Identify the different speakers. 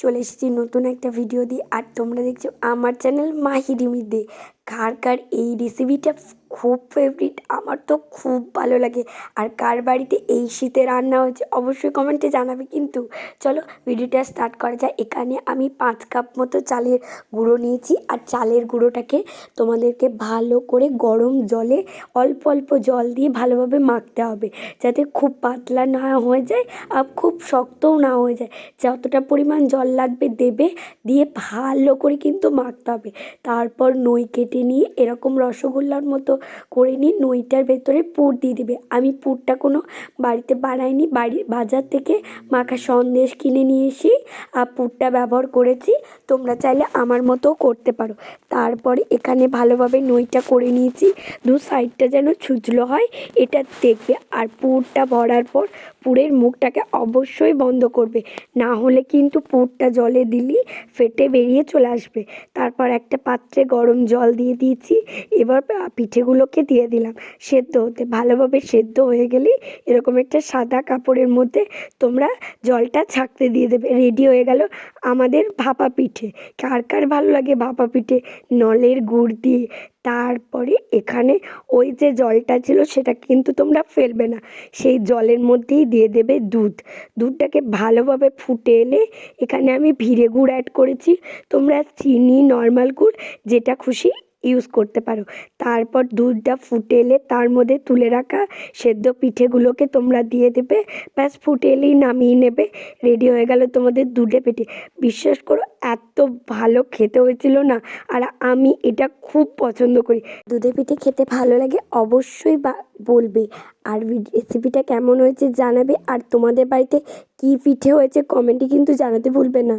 Speaker 1: চলে এসেছি নতুন একটা ভিডিও দিয়ে। আর তোমরা দেখছ আমার চ্যানেল মাহিরিমি দে। কার কার এই রেসিপিটা খুব ফেভারিট আমার তো খুব ভালো লাগে। আর কার বাড়িতে এই শীতে রান্না হয়েছে অবশ্যই কমেন্টে জানাবে কিন্তু। চলো ভিডিওটা স্টার্ট করা যায় এখানে আমি পাঁচ কাপ মতো চালের গুঁড়ো নিয়েছি। আর চালের গুঁড়োটাকে তোমাদেরকে ভালো করে গরম জলে অল্প অল্প জল দিয়ে ভালোভাবে মাখতে হবে। যাতে খুব পাতলা না হয়ে যায় আর খুব শক্তও না হয়ে যায়। যতটা পরিমাণ জল লাগবে দেবে, দিয়ে ভালো করে কিন্তু মাখতে হবে। তারপর নই কেটে নিয়ে এরকম রসগোল্লার মতো করে নিয়ে নইটার ভেতরে পুর দিয়ে দেবে। আমি পুরটা কোনো বাড়িতে বানাইনি, বাড়ি বাজার থেকে মাখা সন্দেশ কিনে নিয়ে এসে আর পুরটা ব্যবহার করেছি। তোমরা চাইলে আমার মতোও করতে পারো। তারপরে এখানে ভালোভাবে নইটা করে নিয়েছি। দু সাইডটা যেন ছুচলো হয়, এটা দেখবে। আর পুরটা ভরার পর পুরের মুখটাকে অবশ্যই বন্ধ করবে। না হলে কিন্তু পুরটা জলে দিলেই ফেটে বেরিয়ে চলে আসবে। তারপর একটা পাত্রে গরম জল দিয়ে দিয়েছি। এবার পিঠেগুলোকে দিয়ে দিলাম। সেদ্ধ হতে, ভালোভাবে সেদ্ধ হয়ে গেলেই এরকম একটা সাদা কাপড়ের মধ্যে তোমরা জলটা ছাঁকতে দিয়ে দেবে। রেডি হয়ে গেল আমাদের ভাপা পিঠে। কার কার ভালো লাগে ভাপা পিঠে? নলের গুড় দিয়ে। তারপরে এখানে ওই যে জলটা ছিল সেটা কিন্তু তোমরা ফেলবে না। সেই জলের মধ্যেই দিয়ে দেবে দুধ। দুধটাকে ভালোভাবে ফুটে এলে এখানে আমি ভিড়ে গুড় অ্যাড করেছি। তোমরা চিনি নর্মাল গুড়, যেটা খুশি ইউজ করতে পারো। তারপর দুধটা ফুটে এলে তার মধ্যে তুলে রাখা সেদ্ধ পিঠেগুলোকে তোমরা দিয়ে দেবে। ব্যাস, ফুটে এলেই নামিয়ে নেবে। রেডি হয়ে গেল তোমাদের দুধে পিঠে বিশ্বাস করো এত ভালো খেতে হয়েছিল না, আর আমি এটা খুব পছন্দ করি। দুধে পিঠে খেতে ভালো লাগে অবশ্যই বলবে। আর রেসিপিটা কেমন হয়েছে জানাবে, আর তোমাদের বাড়িতে কী পিঠে হয়েছে কমেন্টে কিন্তু জানাতে ভুলবে না।